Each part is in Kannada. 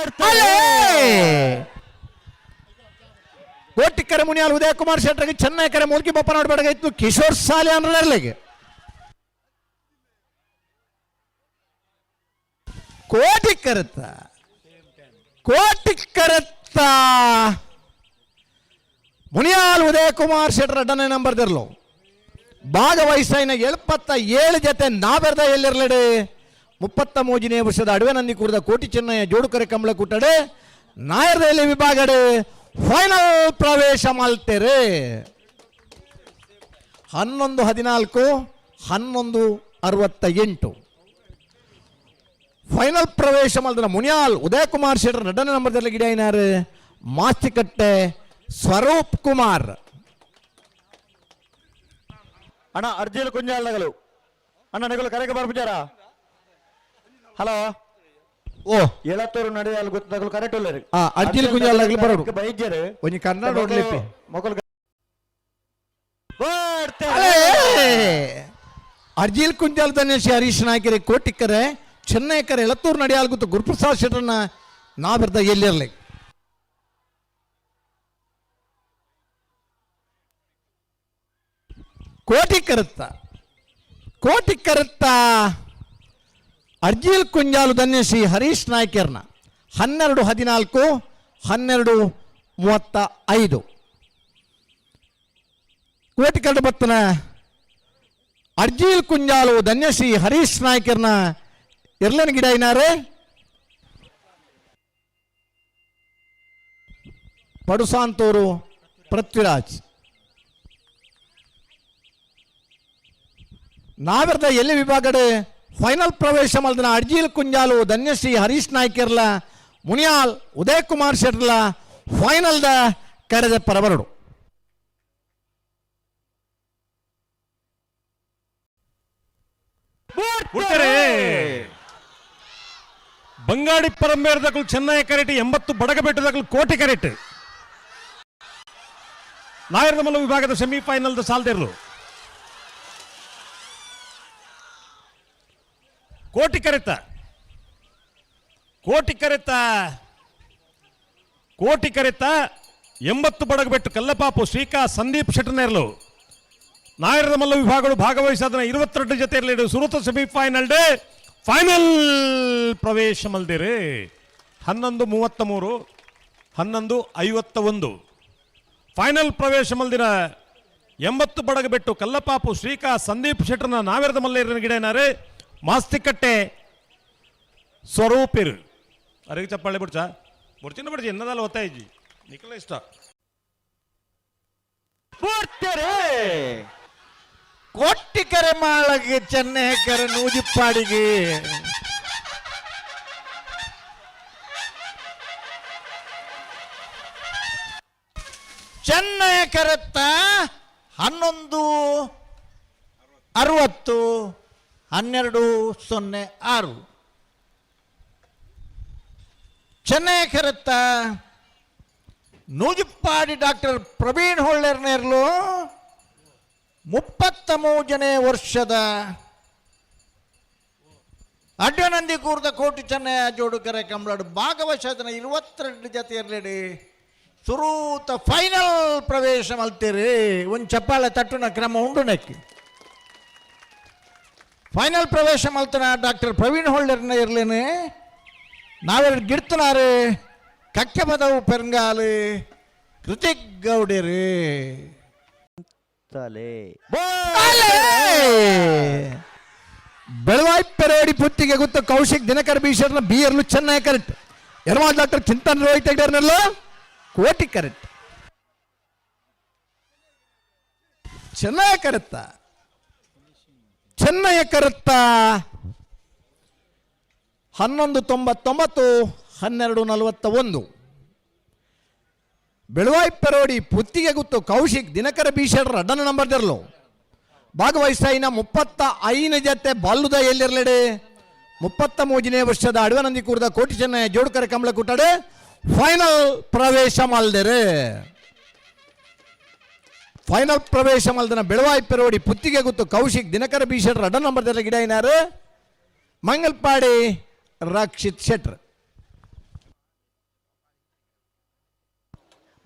ಅಲ್ಲೇ! ಕೋಟಿಕರೆ ಮುನಿಯಾಲ್ ಉದಯ ಕುಮಾರ್ ಶೆಟ್ಟರ್ಗೆ ಚೆನ್ನೈ ಕರೆ ಮುಲ್ಕಿ ಬಪ್ಪ ಇತ್ತು ಕಿಶೋರ್ ಸಾಲೆ ಅನ್ನರ್ಲಿಗೆ ಕೋಟಿ ಕರೆತ ಕೋಟಿ ಕರೆತ ಮುನಿಯಾಲ್ ಉದಯ ಕುಮಾರ್ ಶೆಟ್ಟರ್ ಅಡ್ಡನೆ ನಂಬರ್ ದಿರ್ಲು ಭಾಗವಹಿಸಿನ ಎಪ್ಪತ್ತ ಏಳು ಜೊತೆ ನಾವೆರ್ದ ಎಲ್ಲಿರ್ಲಡೆ? ಮುಪ್ಪತ್ತ ಮೂಜಿನೇ ವರ್ಷದ ಅಡವೆ ನಂದಿ ಕೂಡಿದ ಕೋಟಿ ಚೆನ್ನಯ್ಯ ಜೋಡುಕರೆ ಕಂಬಳ ಕುಟ್ಟಡೆ ನಾಯರ್ದಲ್ಲಿ ವಿಭಾಗಡೆ ಫೈನಲ್ ಪ್ರವೇಶ ಮಾಡ್ತೇರೆ ಹನ್ನೊಂದು ಹದಿನಾಲ್ಕು, ಹನ್ನೊಂದು ಅರವತ್ತ ಎಂಟು. ಫೈನಲ್ ಪ್ರವೇಶ ಮಾಡಿದ ಮುನಿಯಾಲ್ ಉದಯ ಕುಮಾರ್ ಶೆಟ್ಟರ್ ನಂಬರ್ ನಂಬರ್ದಲ್ಲಿ ಗಿಡ ಏನಾರು? ಮಾಸ್ತಿಕಟ್ಟೆ ಸ್ವರೂಪ್ ಕುಮಾರ್. ಅಣ್ಣ ಅರ್ಜಿಲ್ ಕುಂಜಾಳ ನಗಲು ಅಣ್ಣ, ನಗಲು ಕರೆಗೆ ಬರ್ಬಿಟ್ಟಾರ ಹಲೋ? ಓ. ಎಳತ್ತೂರು ಅಲ್ಲಿ ಗೊತ್ತಾಗಲು ಕರೆಕ್ಟ್ ಇಲ್ಲ ರೀ. ಆ, ಅರ್ಜಿಲು ಕುಂಜಾಳಗಳು ಬರೋಡು. ಬೈದ್ಯರು ಒಂಜಿ ಕನ್ನಡ ನೋಡ್ಲಿಪ್ಪಿ. ಮೊಗಲ್ ಅಲೇ! ಅರ್ಜಿಲ್ ಕುಂಜಾಲ್ ದನೇಶ್ ಹರೀಶ್ ನಾಯ್ಕರಿ ಕೋಟಿಕ್ಕರೆ ಚೆನ್ನೈಕರೆ ಎಳತ್ತೂರು ನಡೆಯಾಲ್ಗುತ್ತು ಗುರುಪ್ರಸಾದ್ ಶೆಟ್ಟರನ್ನ ನಾ ಬರ್ದ ಎಲ್ಲಿರ್ಲಿ? ಕೋಟಿ ಕರುತ್ತ ಕೋಟಿ ಕರುತ್ತ ಅರ್ಜಿಲ್ ಕುಂಜಾಲು ಧನ್ಯಶ್ರೀ ಹರೀಶ್ ನಾಯ್ಕರ್ನ. ಹನ್ನೆರಡು ಹದಿನಾಲ್ಕು, ಹನ್ನೆರಡು ಮೂವತ್ತ ಐದು. ಕೋಟಿ ಕರಡು ಬತ್ತನ ಅರ್ಜಿಲ್ ಕುಂಜಾಲು ಧನ್ಯಶ್ರೀ ಹರೀಶ್ ನಾಯ್ಕರ್ನ. ಇರ್ಲನ್ ಗಿಡ ಏನಾರೆ ಪಡುಸಾಂತೂರು ಪೃಥ್ವಿರಾಜ್. ನಾವೆರ್ದ ಎಲ್ಲಿ ವಿಭಾಗಡೆ? ಫೈನಲ್ ಪ್ರವೇಶ ಮಲ್ದಿನ ಅರ್ಜಿಲ್ ಕುಂಜಾಲು ಧನ್ಯಶ್ರೀ ಹರೀಶ್ ನಾಯ್ಕರ್ಲ ಮುನಿಯಾಲ್ ಉದಯ್ ಕುಮಾರ್ ಫೈನಲ್ ದ ಕರೆದ ಪರಬರಡು ಬಂಗಾಡಿ ಬಂಗಾಡಿ ಪರಂಬೇರದಕ್ಕಳು ಚೆನ್ನೈ ಕರೆಟ್ ಎಂಬತ್ತು ಬಡಗಬೆಟ್ಟದಕ್ಕಳು ಕೋಟಿ ಕರೆಟ್ ನಾಯರದ ಮಲ್ಲ ವಿಭಾಗದ ದ ಸಾಲ್ದಿರ್ಲು ಕೋಟಿ ಕರೆತ. ಕೋಟಿ ಕರೆತ. ಕೋಟಿ ಕರೆತ ಎಂಬತ್ತು ಬಡಗಬೆಟ್ಟು ಕಲ್ಲಪಾಪು ಶ್ರೀಕಾ ಸಂದೀಪ್ ಶೆಟ್ಟನೇರ್ಲು ನಾಯರದ ಮಲ್ಲ ವಿಭಾಗಗಳು ಭಾಗವಹಿಸಿದ ಇರುವತ್ತೆರಡು ಜೊತೆ ಸುರತ ಸೆಮಿಫೈನಲ್ ಡೇ ಫೈನಲ್ ಪ್ರವೇಶ ಮಲ್ದಿರಿ. ಹನ್ನೊಂದು ಮೂವತ್ತ ಮೂರು ಹನ್ನೊಂದು ಐವತ್ತ ಒಂದು ಫೈನಲ್ ಪ್ರವೇಶ ಮಲ್ದಿನ ಎಂಬತ್ತು ಬಡಗ ಬಿಟ್ಟು ಕಲ್ಲಪಾಪು ಶ್ರೀಕಾ ಸಂದೀಪ್ ಶೆಟ್ಟರ್ನ ನಾವೇರದ ಮಲ್ಲೇರಿನ ಗಿಡನಾರೆ ಮಾಸ್ತಿಕಟ್ಟೆ ಸ್ವರೂಪಿರ್. ಅರಿಗೆ ಚಪ್ಪಾಳೆ ಬಿಡ್ಚ? ಬಿಡ್ಚಿನ ಬಿಡ್ಸಿ ಎನ್ನದಲ್ಲ ಓದ್ತಾ ಇದ್ದಿ ನಿಖಲ ಇಷ್ಟ. ಕೊಟ್ಟಿಕರೆ ಮಾಳಗೆ ಚೆನ್ನೇಕರೆ ನೂಜಿಪ್ಪಾಡಿಗೆ. ಚೆನ್ನೈ ಕರೆತ್ತ ಹನ್ನೊಂದು, ಅರವತ್ತು ಹನ್ನೆರಡು ಸೊನ್ನೆ ಆರು. ಚೆನ್ನೈ ಕರೆತ್ತ ನೂಜುಪ್ಪಾಡಿ ಡಾಕ್ಟರ್ ಪ್ರವೀಣ್ ಹೊಳ್ಳೆರ್ನೇರ್ಲು ಮುಪ್ಪತ್ತ ಮೂಜನೇ ವರ್ಷದ ಅಡ್ಡನಂದಿ ಕೂರ್ದ ಕೋಟಿ ಜೋಡು ಜೋಡುಕರೆ ಕಂಬಳಡು ಭಾಗವಶದನ ಇರುವತ್ತೆರಡು ಜೊತೆ ಇರಲಿ ಸುರೂತ ಫೈನಲ್ ಪ್ರವೇಶ ಮಲ್ತೀರಿ ಒಂದು ಚಪ್ಪಾಳೆ ತಟ್ಟುನ ಕ್ರಮ ಉಂಡು ನೆಕ್ಕಿ ಫೈನಲ್ ಪ್ರವೇಶ ಮಲ್ತನ ಡಾಕ್ಟರ್ ಪ್ರವೀಣ್ ಹೋಲ್ಡರ್ನ ಇರ್ಲೇನೆ. ನಾವೆರಡು ಗಿಡ್ತನಾರೆ ಕಕ್ಕೆ ಬದವು ಪೆರಂಗಾಲು ಕೃತಿಕ್ ಗೌಡರಿ. ಬೆಳವಾಯಿ ಪೆರೇಡಿ ಪುತ್ತಿಗೆ ಗೊತ್ತು ಕೌಶಿಕ್ ದಿನಕರ್ ಬೀಶರ್ನ ಬಿಯರ್ಲು ಚೆನ್ನಾಗಿ ಕರೆಕ್ಟ್ ಯರಮಾಲ್ ಡಾಕ್ಟರ್ ಚಿಂತನ್ ರೋಹಿತ್ ಹೆಗ್ಡರ್ನೆಲ್ಲ ಕೋಟಿ ಕರೆಕ್ಟ್ ಚೆನ್ನಾಗಿ ಕರೆತ್ತ? ಚೆನ್ನಾಗಿ ಕರುತ್ತ ಹನ್ನೊಂದು ತೊಂಬತ್ತೊಂಬತ್ತು, ಹನ್ನೆರಡು ನಲವತ್ತ ಒಂದು ಬೆಳವಾಯಿ ಪೆರೋಡಿ, ಪುತ್ತಿಗೆ ಗೊತ್ತು, ಕೌಶಿಕ್, ದಿನಕರ ಬೀಶಡ್ರ ಅಡ್ಡನ ನಂಬರ್ ಭಾಗವಹಿಸ್ತಾ ಭಾಗವಹಿಸ್ತಾಯಿನ ಮುಪ್ಪತ್ತ ಐನ ಜತೆ ಬಾಲುದ ಎಲ್ಲಿರಲೆಡೆ? ಮುಪ್ಪತ್ತ ಮೂಜನೇ ವರ್ಷದ ಅಡವನಂದಿ ಕೂರದ ಕೋಟಿ ಚೆನ್ನಯ್ಯ ಜೋಡುಕರೆ ಕಮಲ ಕುಟ್ಟಡೆ ಫೈನಲ್ ಪ್ರವೇಶ ಮಲ್ದೆರೆ. ಫೈನಲ್ ಪ್ರವೇಶ ಮಲ್ದನ ಬೆಳವಾಯಿ ಪೆರೋಡಿ ಪುತ್ತಿಗೆ ಗೊತ್ತು ಕೌಶಿಕ್ ದಿನಕರ ಬೀಶೆಟ್ರ್ ಅಡ ನಂಬರ್ ದಲ್ಲ ಗಿಡ ಏನಾರು ಮಂಗಲ್ಪಾಡಿ ರಕ್ಷಿತ್ ಶೆಟ್ರ್.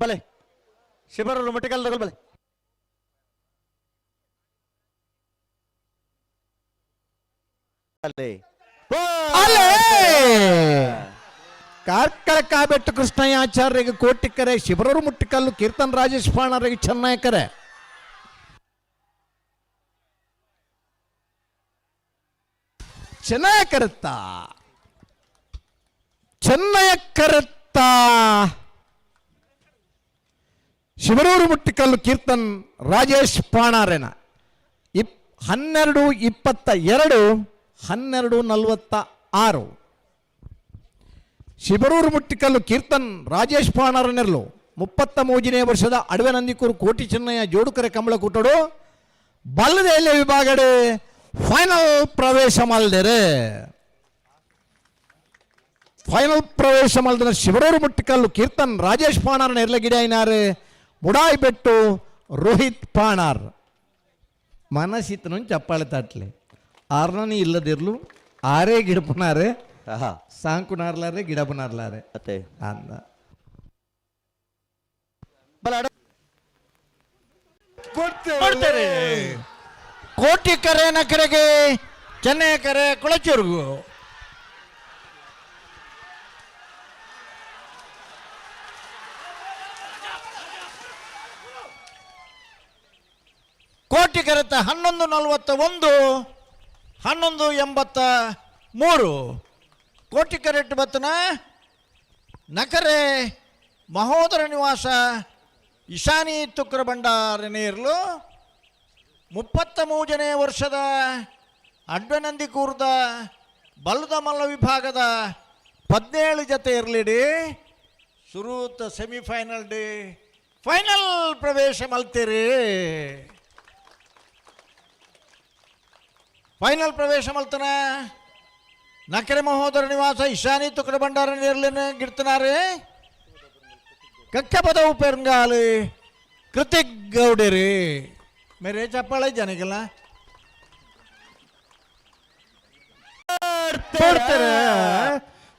ಬಲೆ. ಶಿಬರಲು ಮಟ್ಟಿಕಲ್ ತಗೊಳ್ ಬಲೆ. ಅಲ್ಲೇ! ಕಾರ್ಕಳ ಕಾಬೆಟ್ಟು ಕೃಷ್ಣಯ್ಯಾಚಾರ್ಯರಿಗೆ ಕೋಟಿಕರೆ ಶಿಬರೂರು ಮುಟ್ಟಿಕಲ್ಲು, ಕೀರ್ತನ್ ರಾಜೇಶ್ ಪಾಣರಿಗೆ ಚೆನ್ನಾಯಕರೆ ಚೆನ್ನಾಯಕರುತ್ತ ಚೆನ್ನಾಯಕರುತ್ತ ಶಿವರೂರು ಮುಟ್ಟಿಕಲ್ಲು ಕೀರ್ತನ್ ರಾಜೇಶ್ ಪಾಣಾರೇನ. ಇಪ್ ಹನ್ನೆರಡು ಇಪ್ಪತ್ತ ಎರಡು, ಹನ್ನೆರಡು ನಲವತ್ತ ಆರು. ಶಿಬರೂರು ಮುಟ್ಟಿಕಲ್ಲು ಕೀರ್ತನ್ ರಾಜೇಶ್ ಪಾಣಾರನೆರ್ಲು ಮುಪ್ಪತ್ತ ಮೂಜನೇ ವರ್ಷದ ಅಡವೆ ನಂದಿಕೂರು ಕೋಟಿ ಚೆನ್ನಯ್ಯ ಜೋಡುಕರೆ ಕಂಬಳ ಕೂಟಡು ಬಲ್ಲದೆಯಲ್ಲಿ ವಿಭಾಗಡೆ ಫೈನಲ್ ಪ್ರವೇಶ ಮಲ್ದೆರೆ. ಫೈನಲ್ ಪ್ರವೇಶ ಮಲ್ದನ ಶಿವರೂರು ಮುಟ್ಟಿಕಲ್ಲು ಕೀರ್ತನ್ ರಾಜೇಶ್ ಪಾಣಾರ್ ನೆರ್ಲಗಿಡ ಐನಾರು. ಮುಡಾಯಿ ಬೆಟ್ಟು ರೋಹಿತ್ ಪಾಣಾರ್. ಮನಸ್ಸಿತ್ತನು ಚಪ್ಪಾಳೆ ತಟ್ಲೆ. ಆರ್ನನಿ ಇಲ್ಲದಿರ್ಲು, ಆರೇ ಗಿಡಪುನಾರೆ. ಆಹಾ. ಸಾಂಕುನಾರ್ಲಾರೆ ಗಿಡಬುನಾರ್ಲಾರೆ ಅತ್ತೆ ಅಂದ. ಬಲ ಅಡ ಕೊಡ್ತೇವೆ. ಕೋಟಿ ಕರೆ ನಕರೆಗೆ ಚೆನ್ನೈ ಕರೆ ಕೊಳಚೂರ್ಗು. ಕೋಟಿ ಕರೆತ ಹನ್ನೊಂದು ನಲವತ್ತ ಒಂದು ಹನ್ನೊಂದು ಎಂಬತ್ತ ಮೂರು. ಕೋಟಿ ಕರೆಟ್ ಬತ್ತನ ನಕರೆ ಮಹೋದರ ನಿವಾಸ ಇಶಾನಿ ತುಕ್ರ ಭಂಡಾರ ನೀರ್ಲು ಮುಪ್ಪತ್ತ ಮೂಜನೇ ವರ್ಷದ ಅಡ್ಡನಂದಿ ಕೂರ್ದ ಬಲದ ಮಲ್ಲ ವಿಭಾಗದ ಹದಿನೇಳು ಜೊತೆ ಇರಲಿಡಿ ಸುರೂತ ಸೆಮಿಫೈನಲ್ ಡೇ ಫೈನಲ್ ಪ್ರವೇಶ ಮಲ್ತೀರಿ ಫೈನಲ್ ಪ್ರವೇಶ ಮಲ್ತನ ನಕರೆ ಮಹೋದರ ನಿವಾಸ ಇಶಾನಿ ತುಕಡ ಭಂಡಾರ ನೀರ್ಲಿನ ಗಿಡ್ತನಾರೆ. ಕಕ್ಕ ಪದವು ಪೆರಂಗಾಲು ಕೃತಿಕ್ ಗೌಡರಿ ಮೇರೆ ಚಪ್ಪಾಳೆ ಜನಗಿಲ್ಲ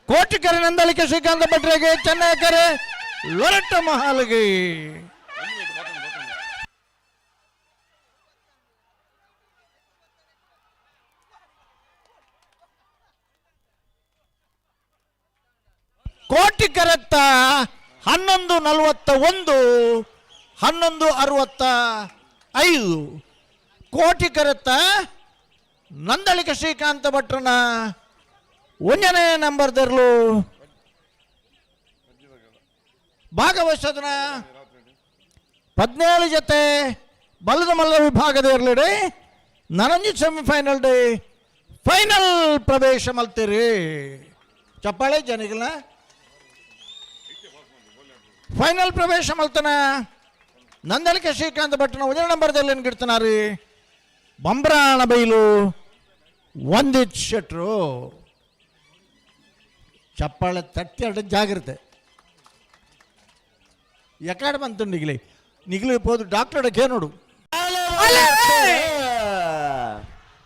ಕೋಟಿಕರೆ ನಂದಲಿಕೆ ಶ್ರೀಕಾಂತ ಭಟ್ರಿಗೆ ಚೆನ್ನೈಕರೆ ಲೊರಟ ಮಹಾಲ್ಗೆ. ಕೋಟಿ ಕರೆತ್ತ ಹನ್ನೊಂದು ನಲವತ್ತ ಒಂದು, ಹನ್ನೊಂದು ಅರವತ್ತ ಐದು. ಕೋಟಿ ಕರೆತ್ತ ನಂದಳಿಕ ಶ್ರೀಕಾಂತ ಭಟ್ರನ ಒಂದನೇ ನಂಬರ್ದರ್ಲು ಭಾಗವಹಿಸೋದನ ಹದಿನೇಳು ಜೊತೆ ಬಲದ ಮಲ್ಲ ವಿಭಾಗದ ಇರಲಿಡಿ. ನನಂಜಿ ಸೆಮಿಫೈನಲ್ ಡೇ, ಫೈನಲ್ ಪ್ರವೇಶ ಮಲ್ತೀರಿ. ಚಪ್ಪಾಳೆ ಜನಿಗಲ ಫೈನಲ್ ಪ್ರವೇಶ ಮಲ್ತನ ನಂದಲಿಕೆ ಶ್ರೀಕಾಂತ್ ಭಟ್ನ ಒಂದನೇ ನಂಬರ್ದಲ್ಲಿ ಏನು ಗಿಡ್ತನಾರಿ ಬಂಬ್ರಾಣ ಬೈಲು ಒಂದಿತ್ ಶೆಟ್ರು ಚಪ್ಪಾಳೆ ತಟ್ಟಿ ಎರಡು ಜಾಗ್ರತೆ ಎಕಡೆ ಬಂತು ನಿಗ್ಲಿ ನಿಗ್ಲಿ ಹೋದು ಡಾಕ್ಟರ್ ಅಡಕ್ಕೆ ನೋಡು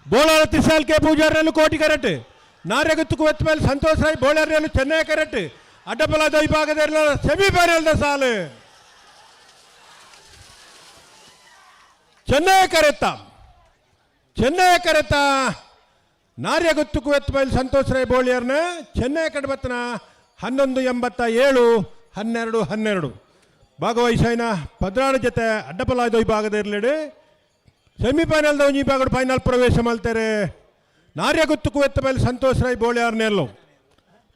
ಬೋಳಾರ ತಿಸಾಲ್ ಕೆ ಪೂಜಾರಿಯಲ್ಲೂ ಕೋಟಿ ಕರೆಟ್ ನಾರ್ಯಗುತ್ತುಕು ಎತ್ತ ಮೇಲೆ ಸಂತೋಷ್ ರಾಯ್ ಬೋಳಾರಿಯಲ್ಲೂ ಚೆನ್ನೈ ಕರೆಟ್ ಅಡ್ಡಬಲದ ವಿಭಾಗದಲ್ಲಿ ಸೆಮಿಫೈನಲ್ ಸಾಲು. ಚೆನ್ನೈ ಕರೆತ್ತ ಚೆನ್ನೈ ಕರೆತ್ತ ನಾರ್ಯಗುತ್ತುಕು ಎತ್ತ ಮೇಲೆ ಸಂತೋಷ್ ರೈ ಬೋಳಿಯರ್ನ ಚೆನ್ನೈ ಕಡಬತ್ತನ ಹನ್ನೊಂದು ಎಂಬತ್ತ ಏಳು, ಹನ್ನೆರಡು ಹನ್ನೆರಡು. ಭಾಗವಹಿಸಿನ ಪದ್ರಾಡ ಜೊತೆ ಅಡ್ಡಪಲಾದ ವಿಭಾಗದ ಇರಲಿಡಿ. ಸೆಮಿಫೈನಲ್ದ ಒಂಜಿ ವಿಭಾಗದ ಫೈನಲ್ ಪ್ರವೇಶ ಮಾಡ್ತಾರೆ ನಾರ್ಯ ಗುತ್ತುಕು ಎತ್ತ ಮೇಲೆ ಸಂತೋಷ್ ರೈ ಬೋಳಿಯಾರ್ನೆಲ್ಲು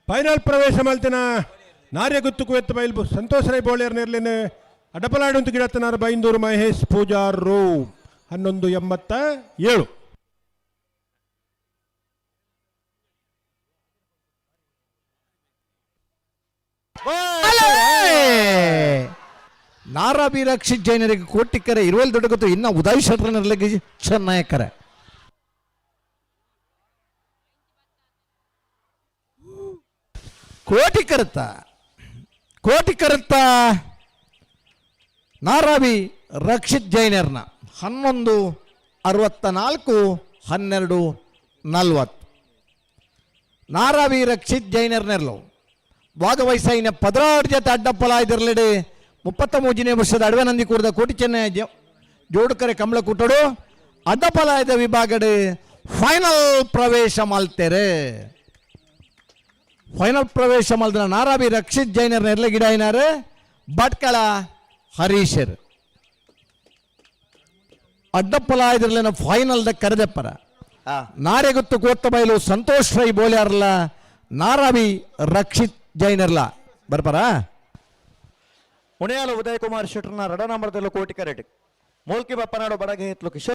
ಫೈನಲ್ ಪ್ರವೇಶ ಮಲ್ತಿನ ನಾರ್ಯ ಗುತ್ತುಕು ಎತ್ತ ಬೈಲ್ ರೈ ಬೋಳಿಯರ್ ಬೋಳಿಯಾರ್ನೆರ್ಲಿನ ಅಡಪಲಾಡು ಅಂತ ಗಿಡತ್ತನಾರ ಬೈಂದೂರು ಮಹೇಶ್ ಪೂಜಾರು. ಹನ್ನೊಂದು ಎಂಬತ್ತ ಏಳು. ನಾರಾಬಿ ರಕ್ಷಿತ್ ಜೈನರಿಗೆ ಕೋಟಿಕರೆ ದೊಡ್ಡ ಗೊತ್ತು, ಇನ್ನ ಉದಾಯಿ ಶಟ್ರನರ್ಲಿಗೆ ಚೆನ್ನಾಯಕರೆ ಕೋಟಿ ಕರುತ್ತ ಕೋಟಿ ಕರುತ್ತ ನಾರಾವಿ ರಕ್ಷಿತ್ ಜೈನರ್ನ ಹನ್ನೊಂದು ಅರವತ್ತ ನಾಲ್ಕು, ಹನ್ನೆರಡು ನಲ್ವತ್ತು. ನಾರಾವಿ ರಕ್ಷಿತ್ ಜೈನರ್ನೆರ್ಲು ಭಾಗವಹಿಸಿನ ಪದರಾಡ್ ಜೊತೆ ಅಡ್ಡಪ್ಪಲ ಇದಿರ್ಲಿಡಿ ಮುಪ್ಪತ್ತ ಮೂಜನೇ ವರ್ಷದ ಅಡವೆನಂದಿ ಕೂರದ ಕೋಟಿ ಚೆನ್ನೈ ಜೋಡಕರೆ ಕಮಲ ಕುಟ್ಟಡು ಅಡ್ಡಪಲಾಯದ ವಿಭಾಗಡೆ ಫೈನಲ್ ಪ್ರವೇಶ ಮಲ್ತೆರೆ. ಫೈನಲ್ ಪ್ರವೇಶ ಮಾಡಿದ ನಾರಾಬಿ ರಕ್ಷಿತ್ ಜೈನರ್ ನೆರಳೆ ಗಿಡ ಏನಾರೆ? ಭಟ್ಕಳ ಹರೀಶರ್. ಅಡ್ಡಪ್ಪಲ ಫೈನಲ್ ದ ಕರೆದೆಪ್ಪರ ಆ ನಾರೆಗುತ್ತು ಕೋತ್ತ ಬಯಲು ಸಂತೋಷ್ ರೈ ಬೋಲ್ಯಾರಲ್ಲ ನಾರಾಬಿ ರಕ್ಷಿತ್ ಜೈನರ್ಲ. ಬರ್ಪರ? ಉಣೆಯಾಲ ಉದಯ್ ಕುಮಾರ್ ಶೆಟ್ರನ ರಡ ನಂಬರ್ದಲ್ಲೂ ಕೋಟಿ ಕರೆಟ್ ಮೋಲ್ಕಿ ಬಪ್ಪನಾಡು ಬಡಗೆ ಹಿತ್ಲು ಕಿಶೋರ್.